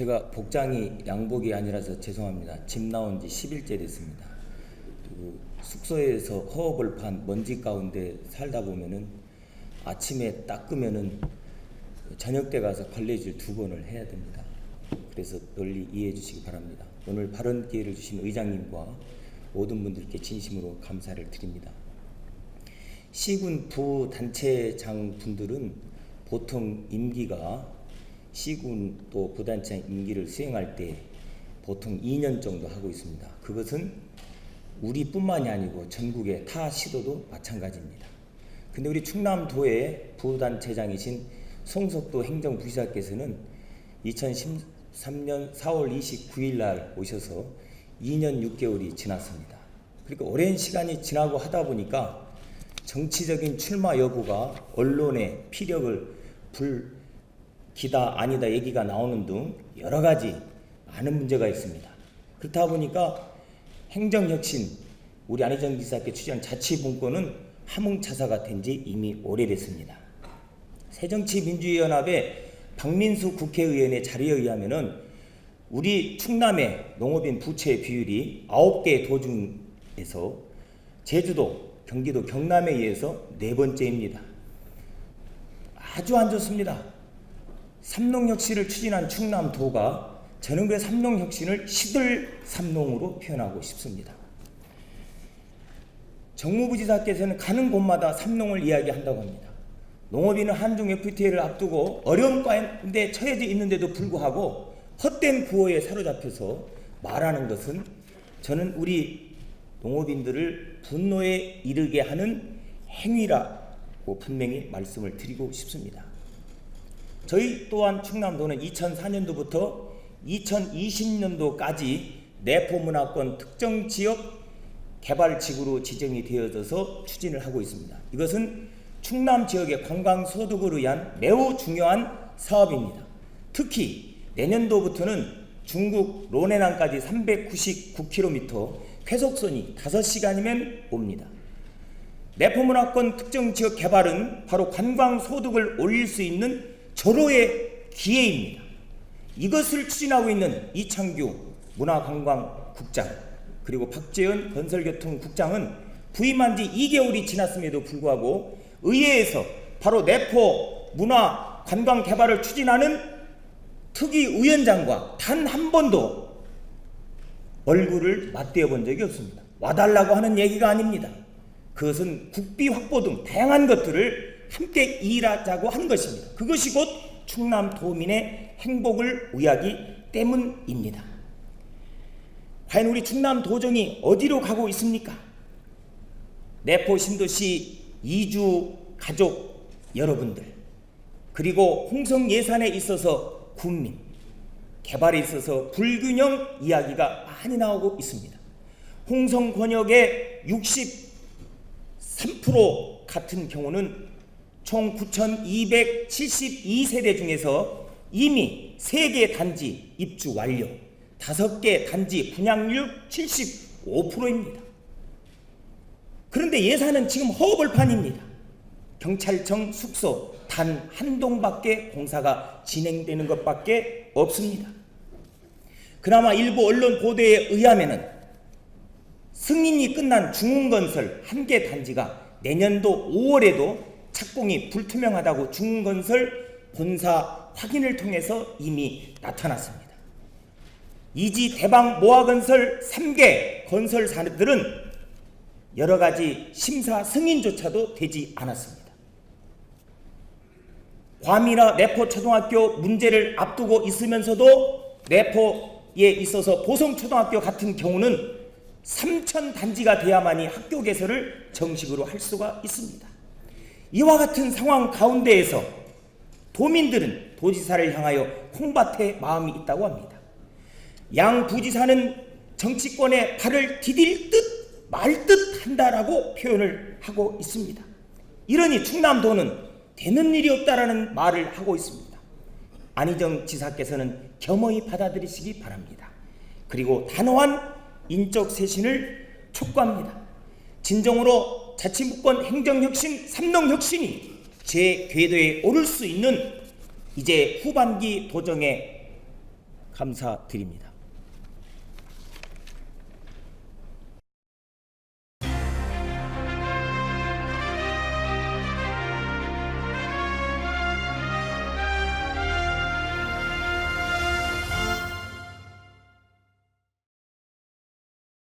예, 제가 복장이 양복이 아니라서 죄송합니다. 집 나온 지 10일째 됐습니다. 숙소에서 허업을 판 먼지 가운데 살다 보면은 아침에 닦으면은 저녁 때 가서 걸레질 두 번을 해야 됩니다. 그래서 널리 이해해 주시기 바랍니다. 오늘 발언 기회를 주신 의장님과 모든 분들께 진심으로 감사를 드립니다. 시군 부 단체장 분들은 보통 임기가 시군 또 부단체장 임기를 수행할 때 보통 2년 정도 하고 있습니다. 그것은 우리뿐만이 아니고 전국의 타 시도도 마찬가지입니다. 근데 우리 충남도의 부단체장이신 송석도 행정부시장께서는 2013년 4월 29일 날 오셔서 2년 6개월이 지났습니다. 그러니까 오랜 시간이 지나고 하다 보니까 정치적인 출마 여부가 언론의 피력을 불 기다 아니다 얘기가 나오는 등 여러 가지 많은 문제가 있습니다. 그렇다 보니까 행정혁신 우리 안희정 지사께 추진한 자치분권은 함흥차사가 된 지 이미 오래됐습니다. 새정치민주연합의 박민수 국회의원의 자료에 의하면은 우리 충남의 농업인 부채 비율이 9개 도중에서 제주도, 경기도, 경남에 의해서 네 번째입니다. 아주 안 좋습니다. 삼농혁신을 추진한 충남도가 전국의 삼농혁신을 시들 삼농으로 표현하고 싶습니다. 정무부 지사께서는 가는 곳마다 삼농을 이야기한다고 합니다. 농업인은 한중 FTA를 앞두고 어려운 가운데 처해져 있는데도 불구하고 헛된 구호에 사로잡혀서 말하는 것은 저는 우리 농업인들을 분노에 이르게 하는 행위라고 분명히 말씀을 드리고 싶습니다. 저희 또한 충남도는 2004년도부터 2020년도까지 내포문화권 특정 지역 개발 지구로 지정이 되어져서 추진을 하고 있습니다. 이것은 충남 지역의 관광 소득을 위한 매우 중요한 사업입니다. 특히 내년도부터는 중국 로네난까지 399km 쾌속선이 5시간이면 옵니다. 내포문화권 특정 지역 개발은 바로 관광 소득을 올릴 수 있는 절호의 기회입니다. 이것을 추진하고 있는 이창규 문화관광국장 그리고 박재현 건설교통국장은 부임한 지 2개월이 지났음에도 불구하고 의회에서 바로 내포 문화 관광 개발을 추진하는 특위 위원장과 단 한 번도 얼굴을 맞대어 본 적이 없습니다. 와달라고 하는 얘기가 아닙니다. 그것은 국비 확보 등 다양한 것들을 함께 일하자고 한 것입니다. 그것이 곧 충남 도민의 행복을 위하기 때문입니다. 과연 우리 충남 도정이 어디로 가고 있습니까? 내포 신도시 이주 가족 여러분들 그리고 홍성 예산에 있어서 군민 개발에 있어서 불균형 이야기가 많이 나오고 있습니다. 홍성 권역의 63% 같은 경우는 총 9,272세대 중에서 이미 3개 단지 입주 완료, 5개 단지 분양률 75%입니다. 그런데 예산은 지금 허벌판입니다. 경찰청 숙소 단 한 동밖에 공사가 진행되는 것밖에 없습니다. 그나마 일부 언론 보도에 의하면은 승인이 끝난 중흥건설 한 개 단지가 내년도 5월에도 착공이 불투명하다고 중흥건설 본사 확인을 통해서 이미 나타났습니다. 이지 대방 모아건설 3개 건설 사들은 여러 가지 심사 승인조차도 되지 않았습니다. 과미라 내포 초등학교 문제를 앞두고 있으면서도 내포에 있어서 보성 초등학교 같은 경우는 3천 단지가 돼야만이 학교 개설을 정식으로 할 수가 있습니다. 이와 같은 상황 가운데에서 도민들은 도지사를 향하여 콩밭에 마음이 있다고 합니다. 양 부지사는 정치권에 발을 디딜 듯 말 듯 한다라고 표현을 하고 있습니다. 이러니 충남도는 되는 일이 없다라는 말을 하고 있습니다. 안희정 지사께서는 겸허히 받아들이시기 바랍니다. 그리고 단호한 인적 쇄신을 촉구합니다. 진정으로 자치무권 행정혁신, 삼농혁신이 제 궤도에 오를 수 있는 이제 후반기 도정의 감사드립니다.